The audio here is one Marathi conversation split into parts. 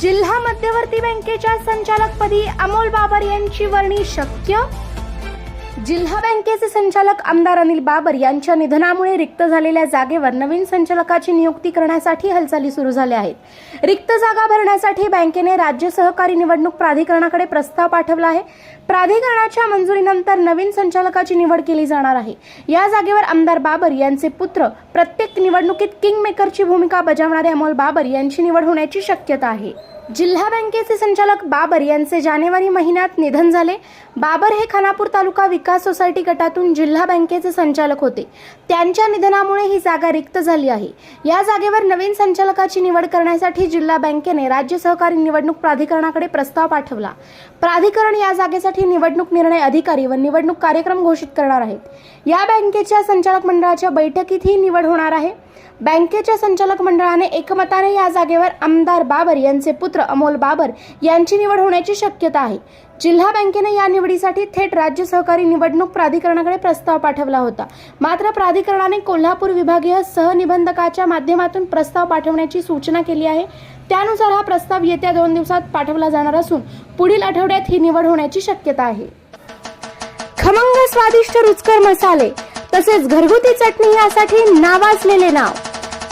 जिल्हा मध्यवर्ती बँकेच्या संचालकपदी अमोल बाबर यांची वर्णी शक्य? जिल्हा बँकेचे संचालक आमदार अनिल बाबर यांच्या निधनामुळे रिक्त झालेल्या जागेवर नवीन संचालकाची नियुक्ती करण्यासाठी हालचाली सुरू झाल्या आहेत. रिक्त जागा भरण्यासाठी बँकेने राज्य सहकारी निवडणूक प्राधिकरणाकडे प्रस्ताव पाठवला आहे. प्राधिकरणाच्या मंजुरीनंतर नवीन संचालकाची निवड केली जाणार आहे. या जागेवर आमदार बाबर यांचे पुत्र प्रत्येक निवडणुकीत किंग मेकरची भूमिका बजावणारे अमोल बाबर यांची निवड होण्याची शक्यता आहे. जिल्हा बँकेचे संचालक बाबर यांचे जानेवारी महिन्यात निधन झाले. बाबर हे खानापूर तालुका विकास सोसायटी गटातून जिल्हा बँकेचे संचालक होते. त्यांच्या निधनामुळे ही जागा रिक्त झाली आहे. या जागेवर नवीन संचालकाची निवड करण्यासाठी जिल्हा बँकेने राज्य सहकारी निवडणूक प्राधिकरणाकडे प्रस्ताव पाठवला. प्राधिकरण या जागेसाठी निवडणूक निर्णय अधिकारी व निवडणूक कार्यक्रम घोषित करणार आहेत. या बँकेच्या संचालक मंडळाच्या बैठकीत ही निवड होणार आहे. बँकेच्या संचालक मंडळाने एकमताने या जागेवर आमदार बाबर यांचे पुत्र अमोल बाबर यांची निवड होण्याची शक्यता आहे. जिल्हा बँकेने या निवडीसाठी थेट राज्य सहकारी निवडणूक प्राधिकरणाकडे प्रस्ताव पाठवला होता. मात्र प्राधिकरणाने कोल्हापूर विभागीय सहनिबंधकाच्या माध्यमातून प्रस्ताव पाठवण्याची सूचना केली आहे. त्यानुसार हा प्रस्ताव येत्या दोन दिवसात पाठवला जाणार असून पुढील आठवड्यात ही निवड होण्याची शक्यता आहे. खमंग स्वादिष्ट रुचकर मसाले तसेच घरगुती चटणी यासाठी नावाजलेले नाव.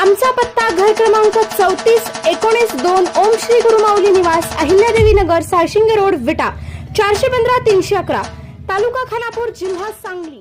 आमचा पत्ता घर क्रमांक चौतीस एकोणीस दोन ओम श्री गुरु माऊली निवास अहिल्यादेवी नगर सारशिंगे रोड विटा चारशे पंधरा तीनशे अकरा तालुका खानापूर जिल्हा सांगली.